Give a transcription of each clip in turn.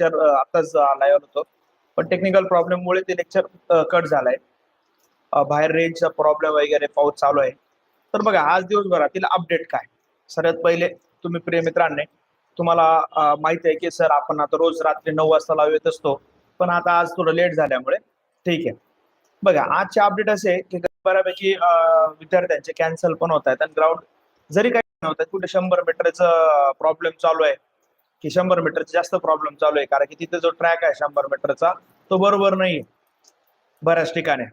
Lecture आताच live होतो. पण टेक्निकल प्रॉब्लेममुळे ते लेक्चर कट झालंय. बाहेर रेंजचा प्रॉब्लेम वगैरे पाऊस चालू आहे. तर बघा आज दिवसभरातील अपडेट काय? सगळ्यात पहिले तुम्ही प्रिय मित्रांनी तुम्हाला माहिती आहे की सर आपण आता रोज रात्री नऊ वाजता लाव येत असतो. पण आता आज थोडं लेट झाल्यामुळे ठीक आहे. बघा आजचे अपडेट असे की बऱ्यापैकी विद्यार्थ्यांचे कॅन्सल पण होत आहेत. आणि ग्राउंड जरी काही नव्हतं कुठे शंभर मीटरचं प्रॉब्लेम चालू आहे. की शंभर मीटरचा जास्त प्रॉब्लेम चालू आहे. कारण की तिथे जो ट्रॅक आहे शंभर मीटरचा तो बरोबर नाही बऱ्याच ठिकाणी.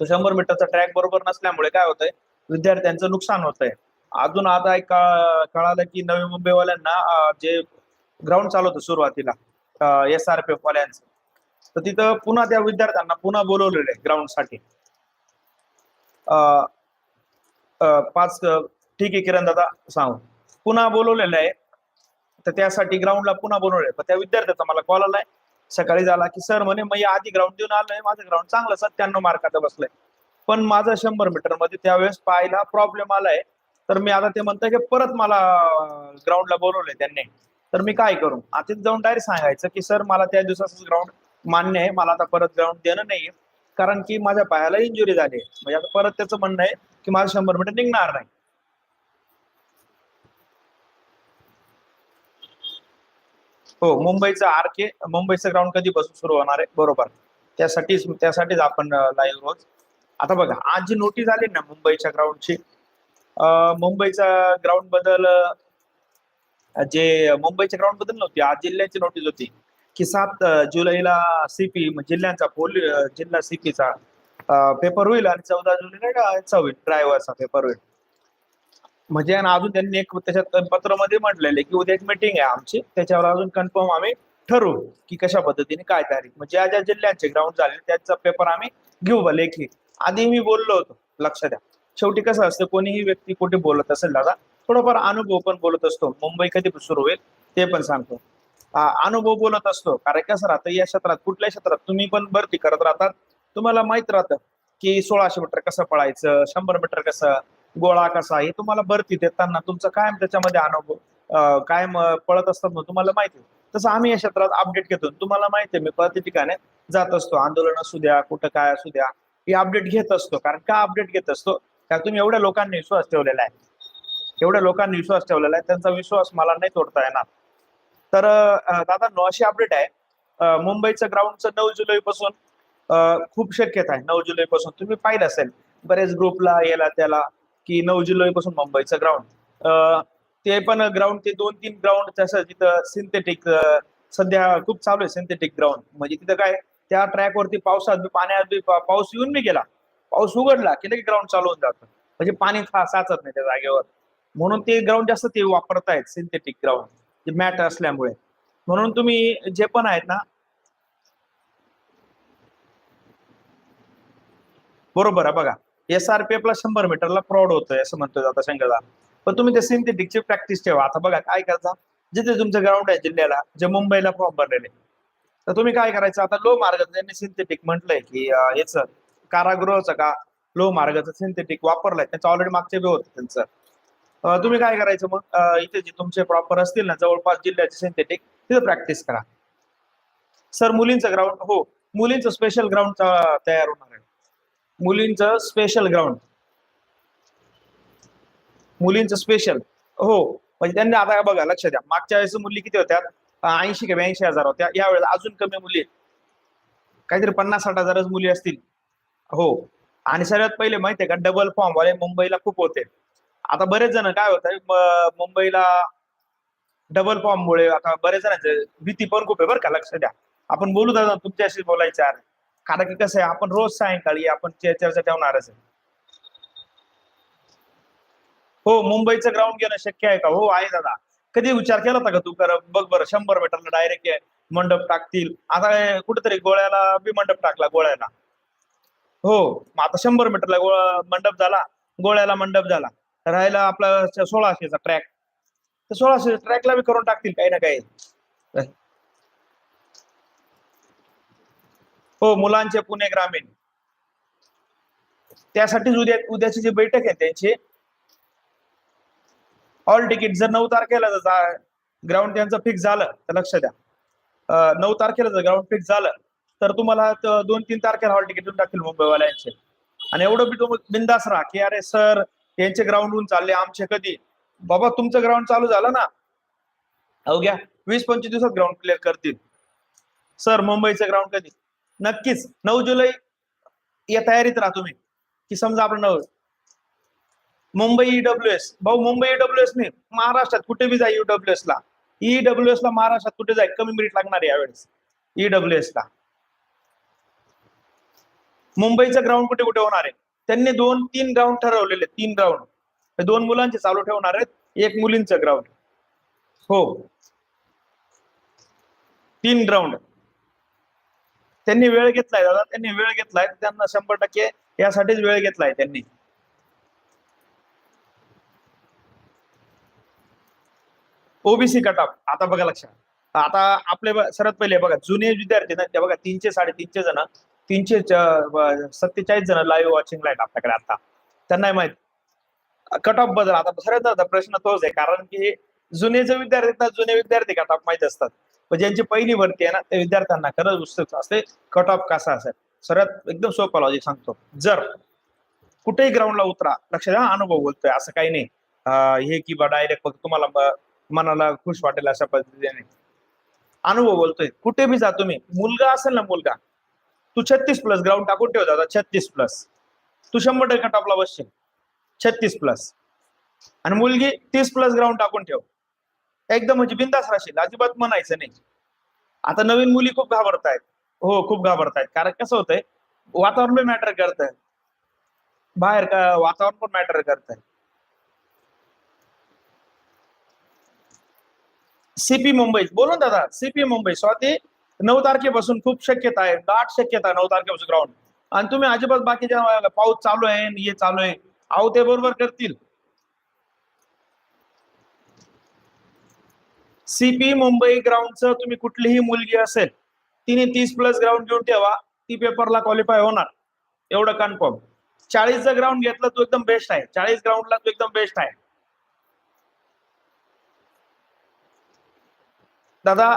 तो शंभर मीटरचा ट्रॅक बरोबर नसल्यामुळे काय होतंय? विद्यार्थ्यांचं नुकसान होतंय. अजून आता एक कळालं की नवी मुंबईवाल्यांना जे ग्राउंड चालवतं सुरुवातीला एस आर पी एफ वाल्यांचं तर तिथं पुन्हा त्या विद्यार्थ्यांना पुन्हा बोलवलेलं आहे ग्राउंडसाठी साठी अं, पाच ठीक आहे किरण दादा सांगू. पुन्हा बोलवलेलं आहे. तर त्यासाठी ग्राउंडला पुन्हा बोलवलंय पण त्या विद्यार्थ्याचा मला कॉल आलाय. सकाळी झाला की सर म्हणे मी आधी ग्राउंड देऊन आलोय. माझं ग्राउंड चांगलं सत्त्याण्णव मार्काचं बसलंय. पण माझा शंभर मीटरमध्ये त्यावेळेस पाहायला प्रॉब्लेम आलाय. तर मी आता ते म्हणतोय की परत मला ग्राउंडला बोलवलंय त्यांनी. तर मी काय करू? आता जाऊन डायरेक्ट सांगायचं की सर मला त्या दिवसाच ग्राउंड मान्य आहे. मला आता परत ग्राउंड देणं नाहीये. कारण की माझ्या पायाला इंजुरी झाली आहे. म्हणजे आता परत त्याचं म्हणणं आहे की माझं शंभर मीटर निघणार नाही. हो मुंबईचं आर के मुंबईचं ग्राउंड कधीपासून सुरू होणार आहे? बरोबर. त्यासाठीच त्यासाठीच आपण लाईव्ह रोज. आता बघा आज जी नोटीस आली ना मुंबईच्या ग्राउंडची मुंबईच्या ग्राउंडबद्दल जे मुंबईच्या ग्राउंडबद्दल नव्हती आज जिल्ह्याची नोटीस होती की सात जुलैला सीपी जिल्ह्यांचा पोली जिल्हा सीपीचा पेपर होईल आणि चौदा जुलैला याचा होईल ड्रायव्हरचा पेपर होईल. म्हणजे अजून त्यांनी एक त्याच्यात पत्रामध्ये म्हटलेलं की उद्या एक मीटिंग आहे आमची. त्याच्यावर अजून कन्फर्म आम्ही ठरवू की कशा पद्धतीने काय तारीख. म्हणजे ज्या ज्या जिल्ह्यांचे ग्राउंड झाले त्याचा पेपर आम्ही घेऊ बा लेखी आधी मी बोललो होतो लक्ष द्या. शेवटी कसं असतं कोणीही व्यक्ती कुठे बोलत असेल दादा थोडाफार अनुभव पण बोलत असतो. मुंबई कधी सुरू होईल ते पण सांगतो. अनुभव बोलत असतो. कारण कसं राहतं या क्षेत्रात कुठल्या क्षेत्रात तुम्ही पण भरती करत राहतात. तुम्हाला माहीत राहतं की सोळाशे मीटर कसं पळायचं शंभर मीटर कसं गोळा कसा हे तुम्हाला भरती देताना तुमचा कायम त्याच्यामध्ये अनुभव कायम पळत असतात ना तुम्हाला माहिती तसं आम्ही या क्षेत्रात अपडेट घेतो तुम्हाला माहिती आहे मी प्रति ठिकाणी जात असतो. आंदोलन असू द्या कुठं काय असू द्या हे अपडेट घेत असतो. कारण का अपडेट घेत असतो? कारण तुम्ही एवढ्या लोकांनी विश्वास ठेवलेला आहे. एवढ्या लोकांनी विश्वास ठेवलेला आहे त्यांचा विश्वास मला नाही तोडता येणार. तर दादा दादा अशी अपडेट आहे. मुंबईचं ग्राउंडचं नऊ जुलै पासून खूप शक्यता आहे. नऊ जुलै पासून तुम्ही पाहिलं असेल. बरेच ग्रुपला याला त्याला की नऊ जुलै पासून मुंबईचं ग्राउंड ते पण ग्राउंड ते दोन तीन ग्राउंड तसं तिथं सिंथेटिक सध्या खूप चालू आहे सिंथेटिक ग्राउंड म्हणजे तिथं काय त्या ट्रॅकवरती पावसात पाण्यात पाऊस येऊन बी गेला. पाऊस उघडला की लगेच ग्राउंड चालू होऊन जातं. म्हणजे पाणी साचत नाही त्या जागेवर. म्हणून ते ग्राउंड जास्त ते वापरतायत सिंथेटिक ग्राउंड ते मॅट असल्यामुळे. म्हणून तुम्ही जे पण आहेत ना बरोबर आहे बघा. एस आर पी ला शंभर मीटरला फ्रॉड होतोय असं म्हणतोय आता शंकरदा पण तुम्ही ते सिंथेटिकची प्रॅक्टिस ठेवा. आता बघा काय करता? जिथे तुमचं ग्राउंड आहे जिल्ह्याला जे मुंबईला फॉर्म भरलेले. तर तुम्ही काय करायचं? आता लो मार्ग ज्यांनी सिंथेटिक म्हटलंय की अं, कारागृहचं कारागृहाचं का लो मार्गाचं सिंथेटिक वापरलंय? त्यांचं ऑलरेडी मागचे बी होतं त्यांचं. तुम्ही काय करायचं मग? इथे जे तुमचे प्रॉपर असतील ना जवळपास जिल्ह्याचे सिंथेटिक तिथं प्रॅक्टिस करा. सर मुलींचं ग्राउंड हो मुलींचं स्पेशल ग्राउंड तयार होणार आहे. मुलींचं स्पेशल ग्राउंड मुलींचं स्पेशल हो म्हणजे त्यांनी आता बघा लक्ष द्या. मागच्या वेळेस मुली किती होत्या? ऐंशी का ब्याऐंशी हजार होत्या. यावेळेस अजून कमी मुली आहेत. काहीतरी पन्नास साठ हजारच मुली असतील. हो. आणि सगळ्यात पहिले माहितीये का डबल फॉर्म वाले मुंबईला खूप होते. आता बरेच जण काय होत मुंबईला डबल फॉर्म मुळे आता बरेच जणांचे भीती पण खूप आहे बरं का? लक्ष द्या. आपण बोलू दादा तुमच्याशी बोलायचं आहे. कारण की कसं आहे आपण रोज सायंकाळी आपण चर्चा ठेवणारच आहे. हो मुंबईचं ग्राउंड घेणं शक्य आहे का? हो आहे दादा. कधी विचार केला होता का तू? कर बघ बरं शंभर मीटरला डायरेक्ट मंडप टाकतील. आता कुठेतरी गोळ्याला बी मंडप टाकला गोळ्याला. हो आता शंभर मीटरला गोळा मंडप झाला गोळ्याला मंडप झाला. राहिला आपला सोळाशेचा ट्रॅक तर सोळाशे ट्रॅकला बी करून टाकतील काही ना काही. हो मुलांचे पुणे ग्रामीण. त्यासाठीच उद्या उद्याची जी बैठक आहे त्यांची ऑल तिकीट जर नऊ तारखेला ग्राउंड त्यांचं फिक्स झालं तर लक्ष द्या. नऊ तारखेला जर ग्राउंड फिक्स झालं तर तुम्हाला दोन तीन तारखेला हॉल तिकीट देऊन टाकतील मुंबईवाल्यांचे. आणि एवढं बी तुम्ही बिंदास राहा की अरे सर यांचे ग्राउंडहून चालले आमचे कधी? बाबा तुमचं ग्राउंड चालू झालं ना? अवघ्या. वीस पंचवीस दिवसात ग्राउंड क्लिअर करतील. सर मुंबईचं ग्राउंड कधी? नक्कीच. नऊ जुलै या तयारीत राहा तुम्ही. की समजा आपलं नऊ. मुंबई ईडब्ल्यू एस भाऊ मुंबई ईडब्ल्यू एस नाही महाराष्ट्रात कुठे बी जाय ईडब्ल्यू एस ला. ईडब्ल्यू एस ला महाराष्ट्रात कुठे जाईल कमी मिनिट लागणार आहे यावेळेस. ईडब्ल्यू एस ला. मुंबईचं ग्राउंड कुठे कुठे होणार आहे? त्यांनी दोन तीन ग्राउंड ठरवलेले तीन ग्राउंड दोन मुलांचे चालू ठेवणार आहेत. एक मुलींचं ग्राउंड हो. तीन ग्राउंड त्यांनी वेळ घेतलाय दादा त्यांनी वेळ घेतलाय त्यांना शंभर टक्के यासाठीच वेळ घेतलाय त्यांनी. ओबीसी कट ऑफ आता बघा लक्षात. आता आपले सर्वात पहिले बघा जुने विद्यार्थी ना ते बघा तीनशे साडेतीनशे जण तीनशे सत्तेचाळीस जण लाईव्ह वॉचिंग लाइट आपल्याकडे आता. त्यांना माहीत. कट ऑफबद्दल आता सर्वात प्रश्न तोच आहे कारण की जुने जे विद्यार्थी जुने विद्यार्थी कट ऑफ माहीत असतात. ज्यांची पहिली भरती आहे ना त्या विद्यार्थ्यांना खरंच उत्सुक असते. कट ऑफ कसा असेल? सर्वात एकदम सोपा लॉजिक सांगतो. जर कुठेही ग्राउंडला उतरा लक्ष द्या अनुभव बोलतोय. असं काही नाही. हे की बा डायरेक्ट फक्त तुम्हाला मनाला खुश वाटेल अशा पद्धतीने. अनुभव बोलतोय. कुठे बी जा तुम्ही. मुलगा असेल ना मुलगा तू छत्तीस प्लस ग्राउंड टाकून ठेव दादा छत्तीस प्लस तू शंभर टक्के टॉपला बसशील. छत्तीस प्लस आणि मुलगी तीस प्लस ग्राउंड टाकून ठेव. एकदम म्हणजे बिंदास राशील अजिबात म्हणायचं नाही. आता नवीन मुली खूप घाबरतायत. हो खूप घाबरतायत. कारण कसं होतंय वातावरण पण मॅटर करत बाहेर का वातावरण पण मॅटर करत सीपी मुंबई बोलून दादा सीपी मुंबई स्वाती नऊ तारखेपासून खूप शक्यता आहे. दाट शक्यता आहे नऊ तारखेपासून ग्राउंड आणि तुम्ही अजिबात बाकीच्या पाऊस चालू आहे आणि हे चालू आहे. अहो ते बरोबर करतील. सीपी मुंबई ग्राउंडचं तुम्ही कुठलीही मुलगी असेल तिने तीस प्लस ग्राउंड घेऊन ठेवा ती पेपरला क्वालिफाय होणार. एवढं कन्फर्म चाळीसचं ग्राउंड घेतलं तो एकदम बेस्ट आहे. चाळीस ग्राउंडला तो एकदम बेस्ट आहे. दादा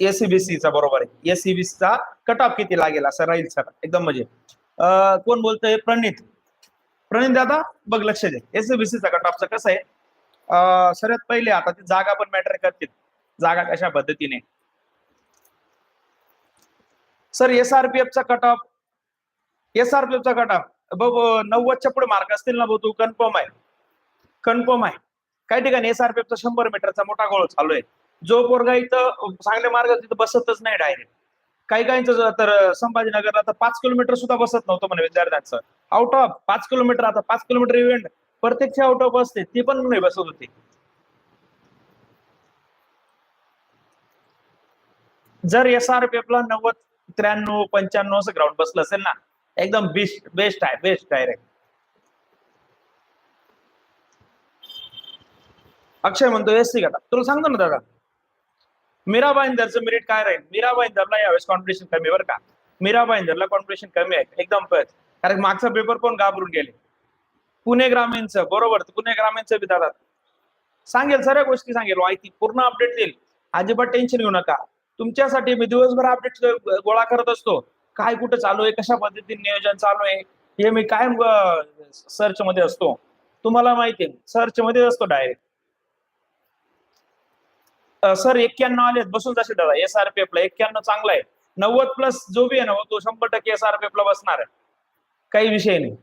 एसीबीसीचा बरोबर आहे. एसीबीसी चा कट ऑफ किती लागेल असं राहील सर एकदम म्हणजे. कोण बोलतोय? प्रणित. प्रणित दादा बघ लक्ष दे. एसीबीसीचा कट ऑफचा कसं आहे? सर्वात पहिले आता ती जागा पण मॅटर करतील. जागा कशा पद्धतीने? सर एसआरपीएफ चा कट ऑफ एसआरपीएफ चा कट ऑफ बघ नव्वदच्या पुढे मार्क असतील ना भाऊ तू? कन्फर्म आहे. कन्फर्म आहे. काही ठिकाणी एसआरपीएफ चा शंभर मीटरचा मोठा गोळ चालू आहे. जो पोरगा इथं चांगल्या मार्गात तिथं बसतच नाही डायरेक्ट काही काहींचं तर संभाजीनगरला तर पाच किलोमीटर सुद्धा बसत नव्हतं म्हणे विद्यार्थ्यांचं. आउट ऑफ पाच किलोमीटर आता पाच किलोमीटर इव्हेंट प्रत्यक्ष आउट ऑफ असते ती पण नाही बसत होती. जर एस आर ला नव्वद त्र्याण्णव पंच्याण्णव असं ग्राउंड बसलं असेल ना एकदम बेस्ट बेस्ट आहे बेस्ट डायरेक्ट अक्षय म्हणतो एस सी गटा तुला सांगतो ना दादा. मीरा भाईंदरचं मेरिट काय राहील? मीरा भाईंदरला यावेळेस कॉम्पिटिशन कमी बरं का? मीरा भाईंदरला कॉम्पिटिशन कमी आहे एकदम कारण मागचा पेपर पण घाबरून गेले. पुणे ग्रामीणचं बरोबर पुणे ग्रामीणचं बी दादा. सांगेल सगळ्या गोष्टी सांगेल माहिती पूर्ण अपडेट देईल. अजिबात टेन्शन घेऊ नका. तुमच्यासाठी मी दिवसभर अपडेट गोळा करत असतो. काय कुठं चालू आहे कशा पद्धतीने नियोजन चालू आहे हे मी कायम सर्च मध्ये असतो. तुम्हाला माहिती आहे सर्च मध्ये असतो डायरेक्ट सर एक्क्याण्णव आलेत बसून जाशील दादा. एस एसआरपीएफ ला एक्क्याण्णव चांगला आहे. नव्वद प्लस जो बी आहे ना तो शंभर टक्के एस आर पी ला बसणार आहे. काही विषय नाही.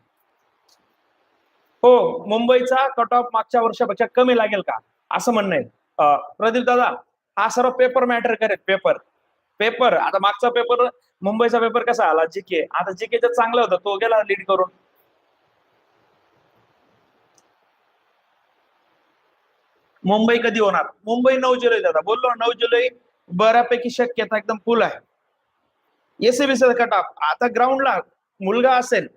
हो मुंबईचा कट ऑफ मागच्या वर्षापेक्षा कमी लागेल का? असं म्हणणं आहे. प्रदीप दादा हा सर्व पेपर मॅटर करेल पेपर पेपर आता मागचा पेपर मुंबईचा पेपर कसा आला? जीके आता जीकेचा चांगला होता तो गेला लीड करून. मुंबई कधी होणार? मुंबई नऊ जुलै दादा. बोललो नऊ जुलै बऱ्यापैकी शक्यता एकदम फुल आहे. एसीबीचा कट ऑफ आता ग्राउंडला मुलगा असेल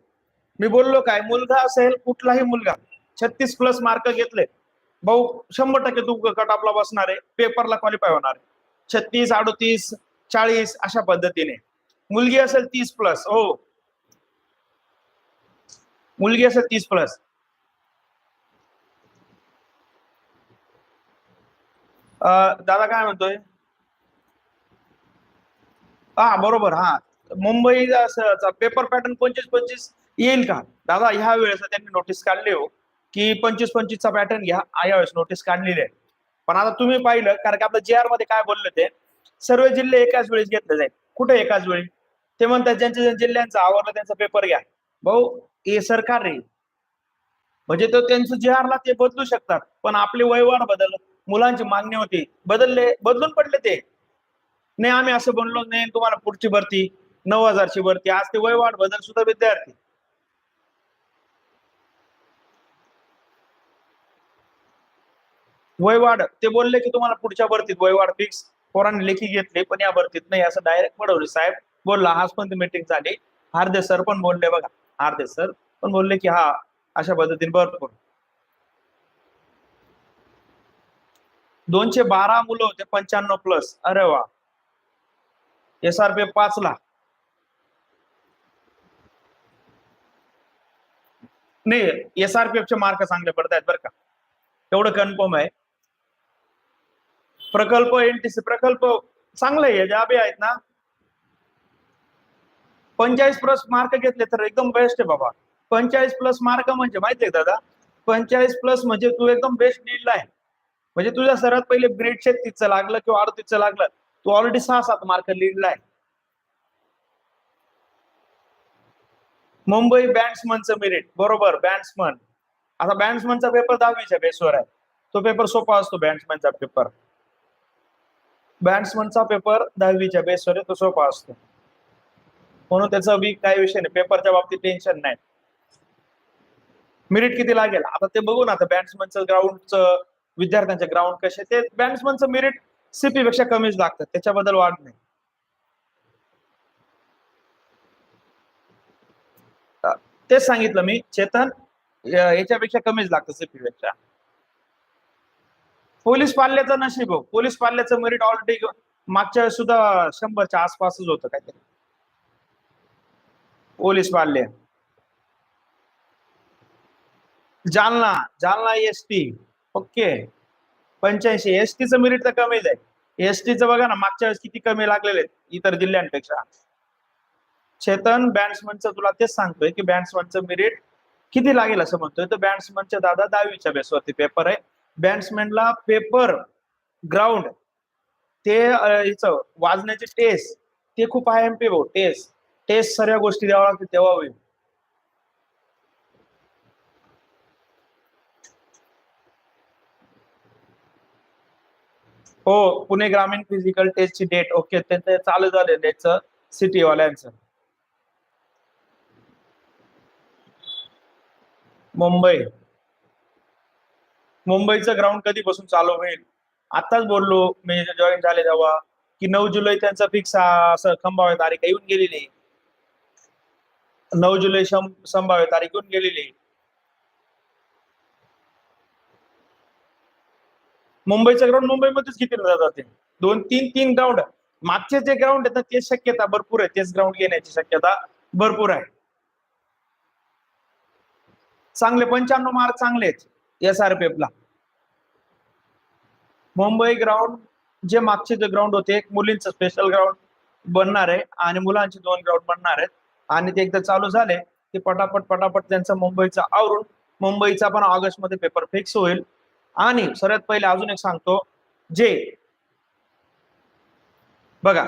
मी बोललो काय मुलगा असेल कुठलाही मुलगा छत्तीस प्लस मार्क घेतले. भाऊ शंभर टक्के तू कट ऑफला बसणार आहे पेपरला क्वालिफाय होणार आहे. छत्तीस अडतीस चाळीस अशा पद्धतीने. मुलगी असेल तीस प्लस हो. मुलगी असेल तीस प्लस दादा काय म्हणतोय? हा बरोबर हा. मुंबई पेपर पॅटर्न पंचवीस पंचवीस. येईल का? दादा ह्या वेळेस त्यांनी नोटीस काढली हो की पंचवीस पंचवीसचा पॅटर्न घ्या. यावेळेस नोटीस काढलेली आहे. पण आता तुम्ही पाहिलं कारण की आपलं जे आरमध्ये काय बोलले ते सर्व जिल्हे एकाच वेळेस घेतले जाईल. कुठे एकाच वेळी? ते म्हणतात ज्यांच्या ज्यांच्या जिल्ह्यांचा आवडला त्यांचा पेपर घ्या. भाऊ हे सरकार रे. म्हणजे तो त्यांचं जे आरला ते बदलू शकतात पण आपले वयवाढ बदल मुलांची मागणी होती. बदलले बदलून पडले ते. नाही आम्ही असं बनलो नाही तुम्हाला पुढची भरती नऊ हजारची भरती आज ते वयवाढ बदल सुद्धा विद्यार्थी. वयवाढ ते बोलले की तुम्हाला पुढच्या भरतीत वयवाढ फिक्स पोरांनी लेखी घेतली पण या भरतीत नाही. असं डायरेक्ट बडवले साहेब बोलला आज पण मीटिंग झाली. हार्दे सर पण बोलले बघा. हार्दे सर पण बोलले की हा अशा पद्धतीने भरपूर दोनशे बारा मुलं होते पंच्याण्णव प्लस अरे वा. एस आर पी पाच ला नाही एस आर पी चे मार्क चांगले पडतायत बरं का. एवढं कन्फर्म आहे. प्रकल्प एनटीसी प्रकल्प चांगले आहे जाबे आहेत ना. पंचाळीस प्लस मार्क घेतले तर एकदम बेस्ट आहे बाबा. पंचाळीस प्लस मार्क म्हणजे माहितीये दादा? पंचाळीस प्लस म्हणजे तू एकदम बेस्ट लीडला आहे. म्हणजे तुझ्या सर्वात पहिले ग्रेड छत्तीसचं लागलं किंवा अडतीसचं लागलं तू ऑलरेडी सहा सात मार्क लीडला आहे. मुंबई बॅट्समनचं मेरिट बरोबर बॅट्समन आता बॅट्समनचा पेपर दहावीच्या बेसवर आहे. तो पेपर सोपा असतो बॅट्समनचा पेपर बॅट्समनचा पेपर दहावीच्या बेसवर तो सोपा असतो. म्हणून त्याचा वीक काही विषय नाही. पेपरच्या बाबतीत टेन्शन नाही. मेरिट किती लागेल? आता ते बघू ना आता बॅट्समनचं ग्राउंडचं विद्यार्थ्यांचे ग्राउंड कसे ते बॅट्समनचं मेरिट सीपी पेक्षा कमीच लागतं. त्याच्याबद्दल वाढ नाही. तेच सांगितलं मी चेतन याच्यापेक्षा कमीच लागतं सीपी पेक्षा. पोलीस पाल्याचं नशीब हो. पोलीस पाल्याचं मेरिट ऑलरेडी मागच्या वेळेस सुद्धा शंभरच्या आसपासच होतं काहीतरी. पोलीस पाल्य. Jalna Jalna S T okay. पंच्याऐंशी. एस टीचं मेरिट तर कमीच आहे एस टीचं बघा ना मागच्या वेळेस किती कमी लागलेले आहेत? इतर जिल्ह्यांपेक्षा. चेतन बॅट्समनचं तुला तेच सांगतोय की बॅट्समनचं मेरिट किती लागेल असं म्हणतोय? तर बॅट्समनच्या दादा दहावीच्या बेसवरती पेपर आहे. बॅट्समॅनला पेपर ग्राउंड ते हिचं वाजण्याचे टेस्ट ते खूप आय एम पी भाऊ टेस्ट टेस्ट सर्व गोष्टी द्याव्या लागतील तेव्हा होईल. हो पुणे ग्रामीण फिजिकल टेस्टची डेट ओके ते चालू झाले त्याचं सिटीवाल्यांचं. मुंबई. मुंबईचं ग्राउंड कधीपासून चालू होईल? आताच बोललो मी जॉईन झाले तेव्हा की नऊ जुलै त्यांचा फिक्स असं संभाव्य तारीख येऊन गेलेली. आहे. नऊ जुलै संभाव्य तारीख येऊन गेलेली. आहे. मुंबईचं ग्राउंड मुंबईमध्येच घेतलं जातात दोन तीन तीन ग्राउंड मागचे जे ग्राउंड आहेत ना तेच शक्यता भरपूर आहे. तेच ग्राउंड घेण्याची शक्यता भरपूर आहे. चांगले पंच्याण्णव मार्क चांगले आहेत. एस आर पी ला मुंबई ग्राउंड जे मागचे जे ग्राउंड होते एक मुलींचं स्पेशल ग्राउंड बनणार आहे आणि मुलांचे दोन ग्राउंड बनणार आहेत. आणि ते एकदा चालू झाले की पटापट पटापट त्यांचा मुंबईचा आवरून मुंबईचा पण ऑगस्टमध्ये पेपर फिक्स होईल. आणि सर्वात पहिले अजून एक सांगतो जे बघा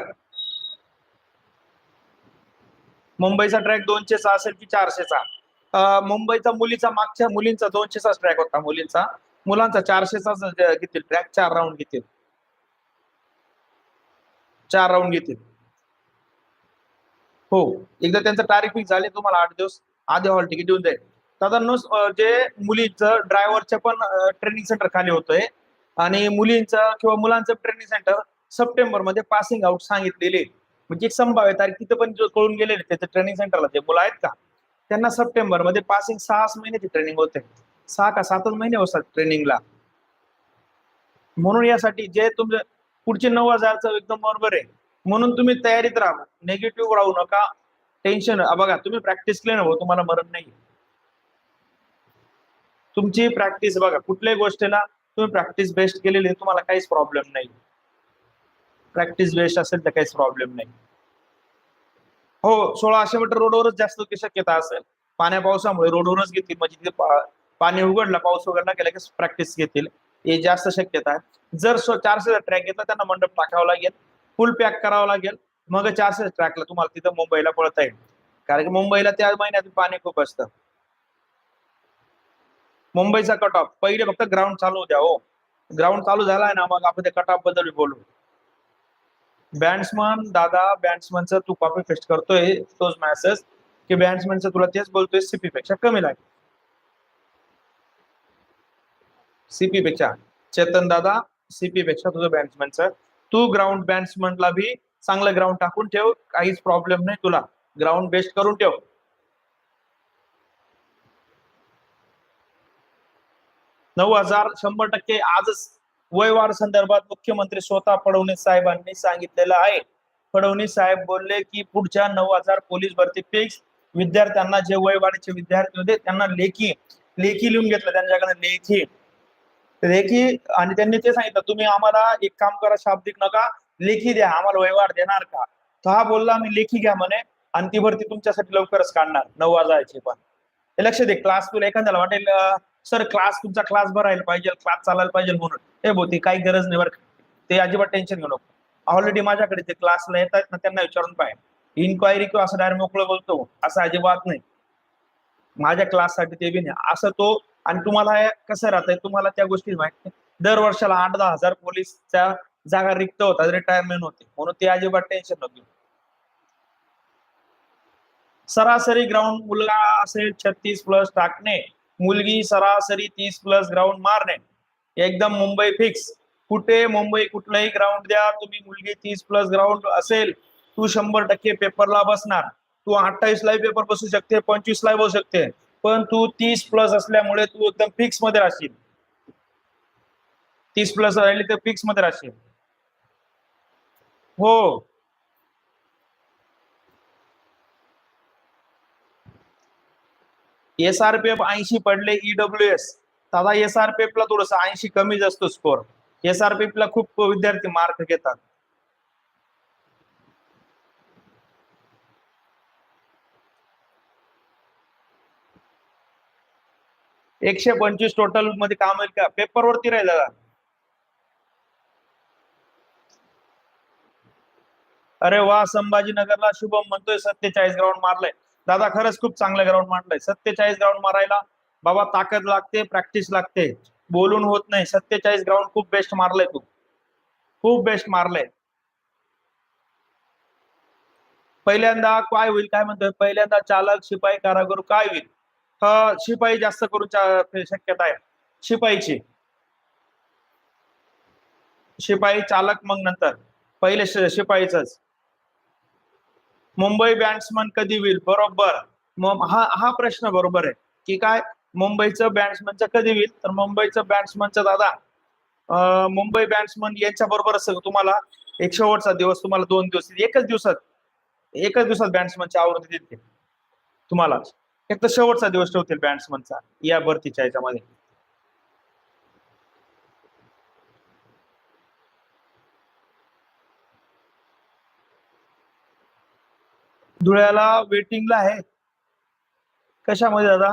मुंबईचा ट्रॅक दोनशेचा असेल की चारशेचा. मुंबईचा मुलीचा मागच्या मुलींचा दोनशेचाच ट्रॅक होता मुलींचा. मुलांचा चारशेचाच घेतील. ट्रॅक चार राऊंड घेतील. चार राऊंड घेतील. हो. एकदा त्यांचं तारीख फिक्स झाली तुम्हाला आठ दिवस आधी हॉल तिकीट देऊन जाईल. साधारण जे मुलींचं ड्रायव्हरच्या पण ट्रेनिंग सेंटर खाली होतंय आणि मुलींचं किंवा मुलांचं ट्रेनिंग सेंटर सप्टेंबरमध्ये पासिंग आउट सांगितलेले. म्हणजे संभाव्य तारीख तिथं पण कळून गेलेले त्याचं ट्रेनिंग सेंटरला ते मुलं आहेत का? त्यांना सप्टेंबरमध्ये पासिंग सहा महिन्याची ट्रेनिंग होते. सहा का सातच महिने असतात ट्रेनिंगला म्हणून यासाठी जे तुमचे पुढचे नऊ हजारचं एकदम बरोबर आहे. म्हणून तुम्ही तयारीत राहा. नेगेटिव्ह राहू नका. टेन्शन बघा तुम्ही प्रॅक्टिस केली ना भाऊ तुम्हाला मरण नाही तुमची प्रॅक्टिस बघा कुठल्याही गोष्टीला तुम्ही प्रॅक्टिस बेस्ट केलेली तुम्हाला काहीच प्रॉब्लेम नाही प्रॅक्टिस बेस्ट असेल तर काहीच प्रॉब्लेम नाही. हो सोळाशे मीटर रोडवरच जास्त शक्यता असेल. पाण्या पावसामुळे रोडवरच घेतील. म्हणजे तिथे पाणी उघडलं पाऊस उघडला की प्रॅक्टिस घेतील. हे जास्त शक्यता आहे. जर सो चारशे ट्रॅक घेतला त्यांना मंडप टाकावं लागेल. फुल पॅक करावं लागेल. मग चारशे ट्रॅकला तुम्हाला तिथं मुंबईला पळता येईल. कारण की मुंबईला त्या महिन्यात पाणी खूप असतं. मुंबईचा कट ऑफ पहिले फक्त ग्राउंड चालू द्या हो. ग्राउंड चालू झालाय ना मग आपण त्या कट ऑफबद्दल बोलू. बॅट्समन दादा बॅट्समनचं तू कॉपी फेस्ट करतोय तोच मॅसेज की बॅट्समनचं तुला तेच बोलतोय सीपी पेक्षा कमी लागेल. सीपी पेक्षा. चेतन दादा सीपी पेक्षा तुझं बॅट्समनचं तू ग्राउंड बॅट्समनला बी चांगलं ग्राउंड टाकून ठेव काहीच प्रॉब्लेम नाही तुला. ग्राउंड बेस्ट करून ठेव. नऊ हजार शंभर टक्के आजच वयवाढ संदर्भात मुख्यमंत्री स्वतः फडणवीस साहेबांनी सांगितलेलं आहे. फडणवीस साहेब बोलले की पुढच्या नऊ हजार पोलीस भरती फिक्स विद्यार्थ्यांना जे वयवाढीचे विद्यार्थी होते त्यांना लेखी लेखी लिहून घेतलं त्यांच्याकडे लेखी. लेखी आणि त्यांनी ते सांगितलं तुम्ही आम्हाला एक काम करा शाब्दिक नका लेखी द्या आम्हाला वयवाढ देणार का? तर हा बोलला आम्ही लेखी घ्या म्हणे आणि ती भरती तुमच्यासाठी लवकरच काढणार नऊ हजारची पण. हे लक्ष दे क्लास तुला एखाद्याला वाटेल सर क्लास तुमचा क्लास भरायला पाहिजे क्लास चालायला पाहिजे म्हणून. हे बोलते काही गरज नाही बरं ते अजिबात टेन्शन घेऊ नको. ऑलरेडी माझ्याकडे ते क्लासला येतात ना त्यांना विचारून पाहिजे इन्क्वायरी किंवा असं डायरेक्ट मोकळं बोलतो असं अजिबात नाही. माझ्या क्लाससाठी ते बी नाही. असं तो आणि तुम्हाला कसं राहतंय तुम्हाला त्या गोष्टी माहिती दर वर्षाला आठ दहा हजार पोलीसच्या जागा रिक्त होतात रिटायरमेंट होते. म्हणून ते अजिबात टेन्शन नको सरासरी ग्राउंड मुलगा असेल छत्तीस प्लस टाकणे मुलगी सरासरी तीस प्लस ग्राउंड मारणे. एकदम मुंबई फिक्स कुठे मुंबई कुठलंही ग्राउंड द्या तुम्ही मुलगी तीस प्लस ग्राउंड असेल तू शंभर टक्के पेपरला बसणार. तू अठ्ठावीस ला पेपर बसू शकते पंचवीस ला बसू शकते पण तू तीस प्लस असल्यामुळे तू एकदम फिक्समध्ये राहशील. तीस प्लस राहिली तर फिक्समध्ये राहशील. हो. एस आर पी एफ ऐंशी पडले ईडब्ल्यू एस दादा एस आर पी एफ ला थोडस ऐंशी कमीच असतो score S R P F ला खूप विद्यार्थी मार्क घेतात. एकशे पंचवीस टोटलमध्ये काम होईल का? पेपर वरती राहील दादा. अरे वा संभाजीनगरला शुभम म्हणतोय सत्तेचाळीस ग्राउंड मारलंय. दादा खरंच खूप चांगलं ग्राउंड मांडलंय. सत्तेचाळीस ग्राउंड मारायला बाबा ताकद लागते प्रॅक्टिस लागते. बोलून होत नाही. सत्तेचाळीस ग्राउंड खूप बेस्ट मारलंय तू. खूप बेस्ट मारलंय. पहिल्यांदा काय होईल काय म्हणतोय? पहिल्यांदा चालक शिपाई कारागीर काय होईल? शिपाई जास्त करून चा- शक्यता आहे. शिपाईची. शिपाई चालक मग नंतर. पहिले शिपाईच मुंबई बॅट्समन कधी होईल? बरोबर. हा हा प्रश्न बरोबर आहे. की काय? मुंबईचं बॅट्समनचं कधी होईल? तर मुंबईचं बॅट्समनचं दादा मुंबई बॅट्समन यांच्या बरोबर असं तुम्हाला एक शेवटचा दिवस तुम्हाला दोन दिवस एकच दिवसात एकच दिवसात बॅट्समनची आवृत्ती देते तुम्हाला एक तर शेवटचा दिवस ठेवतील बॅट्समनचा या भरतीच्या याच्यामध्ये. धुळ्याला वेटिंगला आहे. कशामध्ये दादा?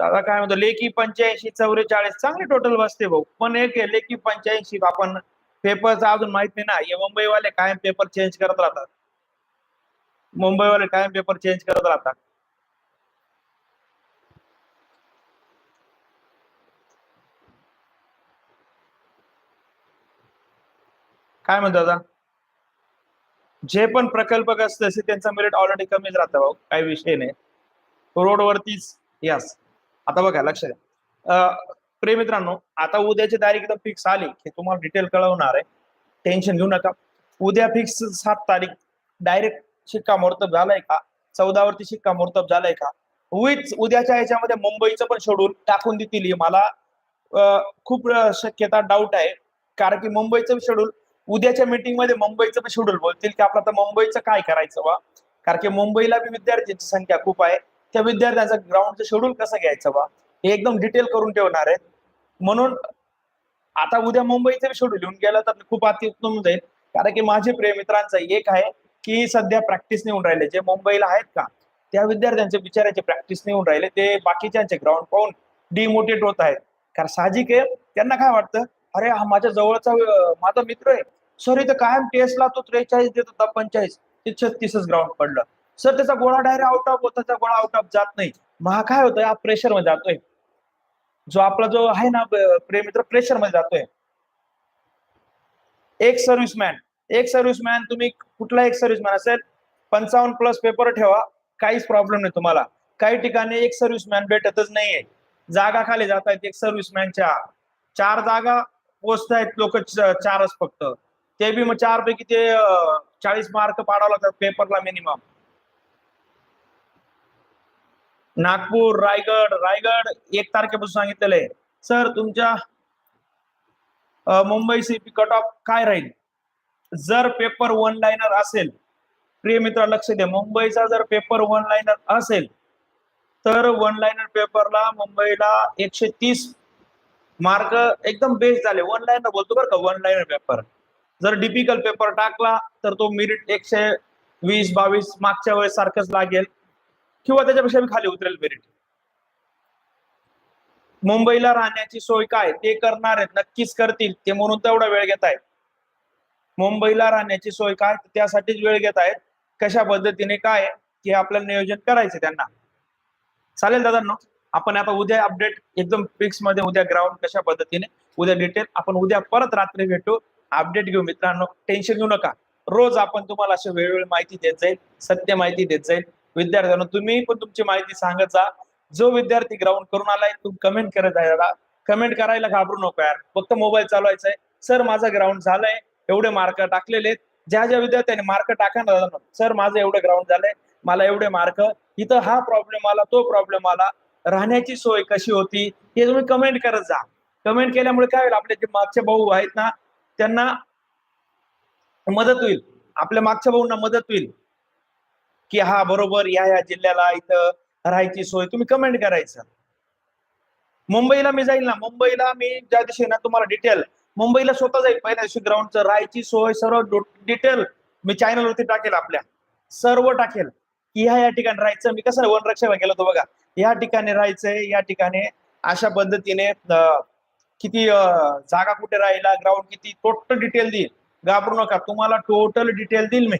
दादा काय म्हणतो लेखी पंच्याऐंशी चौवेचाळीस चांगले टोटल बसते भाऊ. पण एक आहे, लेखी पंच्याऐंशी आपण पेपरचा अजून माहीत नाही ना. हे मुंबईवाले कायम पेपर चेंज करत राहतात. मुंबईवाले कायम पेपर चेंज करत राहतात. काय म्हणतो दादा? जे पण प्रकल्पक असते तसे त्यांचा मेरिट ऑलरेडी कमीच राहतं भाऊ काही विषय नाही. रोडवरतीच यस. आता बघा लक्ष द्या. अं, मित्रांनो आता उद्याची तारीख एकदम फिक्स आली की तुम्हाला डिटेल कळवणार आहे. टेन्शन घेऊ नका. उद्या फिक्स सात तारीख. डायरेक्ट शिक्कामोर्तब झालाय का? चौदावरती शिक्कामोर्तब झालाय का? विथ उद्याच्या ह्याच्यामध्ये मुंबईचं पण शेड्यूल टाकून देतील मला खूप शक्यता डाऊट आहे. कारण की मुंबईचं शेड्यूल उद्याच्या मीटिंगमध्ये मुंबईचं पण शेड्यूल बोलतील की आपलं आता मुंबईचं काय करायचं बा? कारण की मुंबईला बी विद्यार्थ्यांची संख्या खूप आहे. त्या विद्यार्थ्यांचा ग्राउंडचं शेड्यूल कसं घ्यायचं बा? हे एकदम डिटेल करून ठेवणार आहे म्हणून आता उद्या मुंबईचं शेड्यूल लिहून गेलं तर खूप अतिउत्तम जाईल. कारण की माझे प्रिय मित्रांचं एक आहे की सध्या प्रॅक्टिस नेऊन राहिले. जे मुंबईला आहेत का त्या विद्यार्थ्यांचे बिचाराचे प्रॅक्टिस नेऊन राहिले. ते बाकीच्यांचे ग्राउंड पाहून डिमोटिवेट होत आहेत. कारण साहजिक आहे. त्यांना काय वाटतं? अरे हा माझ्या जवळचा माझा मित्र आहे. सर तर कायम टेस्टला तो त्रेचाळीस देत होता पंचेचाळीस ते छत्तीसच ग्राउंड पडलं. सर त्याचा गोळा डायरेक्ट आउट ऑफ होता त्याचा गोळा आउट ऑफ जात नाही. महा काय होतं हा प्रेशरमध्ये जातोय. जो आपला जो आहे ना प्रेमित्र प्रेशरमध्ये जातोय. एक सर्व्हिसमॅन एक सर्व्हिसमॅन तुम्ही कुठला एक सर्व्हिसमॅन असेल पंचावन्न प्लस पेपर ठेवा काहीच प्रॉब्लेम नाही तुम्हाला. काही ठिकाणी एक सर्व्हिसमॅन भेटतच नाहीये. जागा खाली जात आहेत एक सर्व्हिसमॅनच्या चार जागा पोचत आहेत लोक चारच फक्त. ते बी मग चार पैकी ते चाळीस मार्क पाडावं लागतात पेपरला मिनिमम नागपूर रायगड रायगड एक तारखेपासून सांगितलेलं आहे. सर तुमच्या मुंबई सीपी कट ऑफ काय राहील? जर पेपर वन लाईनर असेल प्रिय मित्र लक्ष द्या. मुंबईचा जर पेपर वन लाईनर असेल तर वन लाईनर पेपरला मुंबईला एकशे तीस मार्क एकदम बेस्ट झाले. वन लाईनर बोलतो बरं का वन लाईनर पेपर जर डिपिकल पेपर टाकला तर तो मिरिट एकशे वीस बावीस मागच्या वेळेस सारखंच लागेल. किंवा त्याच्यापेक्षा मी खाली उतरेल मेरिट मुंबईला राहण्याची सोय काय? ते करणार आहेत. नक्कीच करतील. ते म्हणून तेवढा वेळ घेत आहेत. मुंबईला राहण्याची सोय काय? त्यासाठीच वेळ घेत आहेत. कशा पद्धतीने काय की हे आपल्याला नियोजन करायचं त्यांना. चालेल दादांनो? आपण आता उद्या अपडेट एकदम फिक्समध्ये उद्या ग्राउंड कशा पद्धतीने उद्या डिटेल आपण उद्या परत रात्री भेटू. अपडेट घेऊ मित्रांनो. टेन्शन घेऊ नका. रोज आपण तुम्हाला अशी वेळोवेळी माहिती देत जाईल सत्य माहिती देत जाईल. विद्यार्थ्यांना तुम्ही पण तुमची माहिती सांगत जा. जो विद्यार्थी ग्राउंड करून आलाय तुम्ही कमेंट करत आहे दादा. कमेंट करायला घाबरू नको यार. फक्त मोबाईल चालवायचा आहे. सर माझा ग्राउंड झालंय. एवढे मार्क टाकलेले आहेत. ज्या ज्या विद्यार्थ्यांनी मार्क टाका ना सर माझं एवढं ग्राउंड झालंय. मला एवढे मार्क इथं हा प्रॉब्लेम आला तो प्रॉब्लेम आला. राहण्याची सोय कशी होती हे तुम्ही कमेंट करत जा. कमेंट केल्यामुळे काय होईल? आपले जे मागचे भाऊ आहेत ना त्यांना मदत होईल. आपल्या मागच्या भाऊंना मदत होईल. की हा बरोबर या या जिल्ह्याला इथं राहायची सोय तुम्ही कमेंट करायचं. मुंबईला मी जाईल ना मुंबईला मी ज्या दिवशी ना तुम्हाला डिटेल मुंबईला स्वतः जाईल. पहिल्या दिवशी ग्राउंडचं राहायची सोय सर्व डिटेल मी चॅनलवरती टाकेल आपल्या. सर्व टाकेल. की ह्या या ठिकाणी राहायचं. मी कसं वनरक्षक गेलो होतो बघा. या ठिकाणी राहायचंय या ठिकाणी अशा पद्धतीने किती जागा कुठे राहिला ग्राउंड किती टोटल डिटेल देईल. घाबरू नका तुम्हाला टोटल डिटेल देईल मी.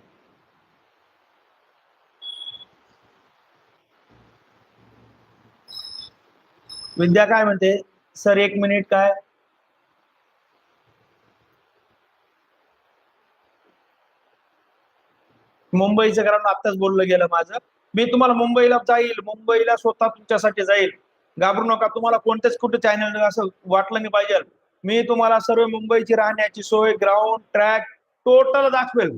विद्या काय म्हणते? सर एक मिनिट काय? मुंबईचं कारण आत्ताच बोललं गेलं माझं. मी तुम्हाला मुंबईला जाईल मुंबईला स्वतः तुमच्यासाठी जाईल. घाबरू नका. तुम्हाला कोणतेच कुठे चॅनल असं वाटलं नाही पाहिजे. मी तुम्हाला सर्व मुंबईची राहण्याची सोय ग्राउंड ट्रॅक टोटल दाखवेल.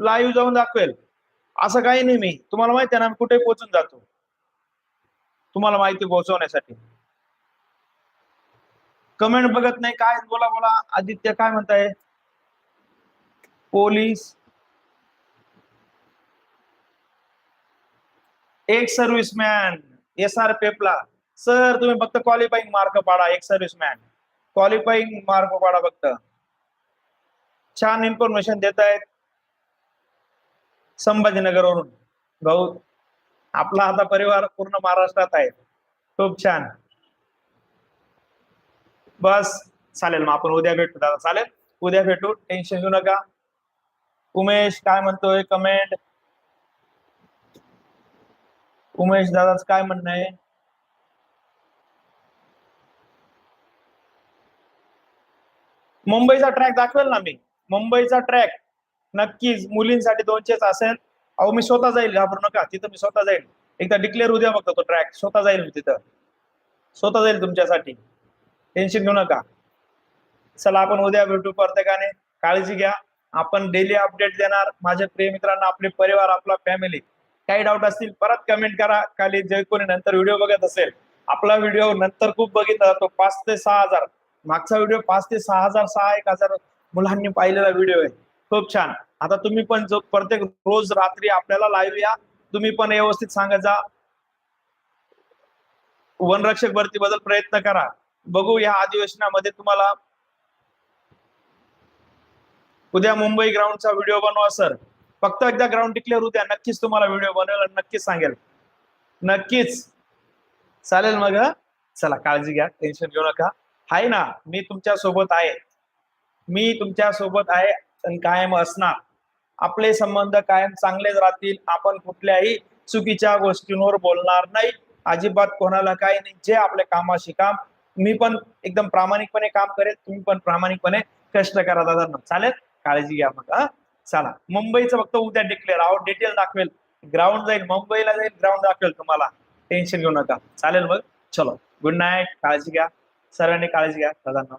लाईव्ह जाऊन दाखवेल. असं काही नाही मी. तुम्हाला माहिती आहे ना मी कुठे पोहोचून जातो? तुम्हाला माहिती पोहोचवण्यासाठी. कमेंट बघत नाही. काय? बोला बोला. आदित्य काय म्हणताय? पोलीस. एक सर्व्हिसमॅन एस आर पेपला सर तुम्ही फक्त क्वालिफाईंग मार्क पाडा एक सर्व्हिसमॅन क्वालिफाईंग मार्क पाडा फक्त. छान इन्फॉर्मेशन देत आहेत संभाजीनगरवरून. भाऊ आपला आता परिवार पूर्ण महाराष्ट्रात आहे. खूप छान. बस चालेल मग आपण उद्या भेटू दादा. चालेल? उद्या भेटू. टेन्शन घेऊ नका. उमेश काय म्हणतोय? कमेंट उमेश दादाच काय म्हणणं आहे? मुंबईचा ट्रॅक दाखवेल ना मी. मुंबईचा ट्रॅक नक्कीच मुलींसाठी दोनशेच असेल. अहो मी स्वतः जाईल घाबरू नका. तिथं मी स्वतः जाईल. एकदा डिक्लेअर उद्या बघतो तो ट्रॅक स्वतः जाईल मी तिथं. स्वतः जाईल तुमच्यासाठी. टेन्शन घेऊ नका. चला आपण उद्या भेटू प्रत्येकाने. काळजी घ्या. आपण डेली अपडेट देणार. माझ्या प्रिय मित्रांना आपले परिवार आपला फॅमिली काही डाऊट असतील परत कमेंट करा. खाली जे कोणी नंतर व्हिडिओ बघत असेल. आपला व्हिडिओ नंतर खूप बघितला जातो. पाच ते सहा हजार. मागचा व्हिडिओ पाच ते सहा हजार सहा एक हजार मुलांनी पाहिलेला व्हिडिओ आहे. खूप छान. आता तुम्ही पण जो प्रत्येक रोज रात्री आपल्याला लाईव्ह या. तुम्ही पण व्यवस्थित सांगत जा. वनरक्षक भरती बद्दल प्रयत्न करा. बघू या अधिवेशनामध्ये तुम्हाला. उद्या मुंबई ग्राउंडचा व्हिडिओ बनवा सर. फक्त एकदा ग्राउंड डिक्लेअर होऊ द्या. नक्कीच तुम्हाला व्हिडिओ बनवेल आणि नक्कीच सांगेल. नक्कीच. चालेल मग चला काळजी घ्या. टेन्शन घेऊ नका. आहे ना मी तुमच्यासोबत आहे. मी तुमच्यासोबत आहे आणि कायम असणार. आपले संबंध कायम चांगलेच राहतील. आपण कुठल्याही चुकीच्या गोष्टींवर बोलणार नाही. अजिबात कोणाला काही नाही. जे आपल्या कामाशी काम मी पण एकदम प्रामाणिकपणे काम करेल तुम्ही पण प्रामाणिकपणे कष्ट करा दादा. चालेल? काळजी घ्या मग हा? चला. मुंबईचं फक्त उद्या डिक्लेअर आहोत डिटेल दाखवेल. ग्राउंड जाईल मुंबईला जाईल ग्राउंड दाखवेल तुम्हाला. टेन्शन घेऊ नका. चालेल मग? चलो. गुड नाईट काळजी घ्या. सर्वांनी काळजी घ्या दादांना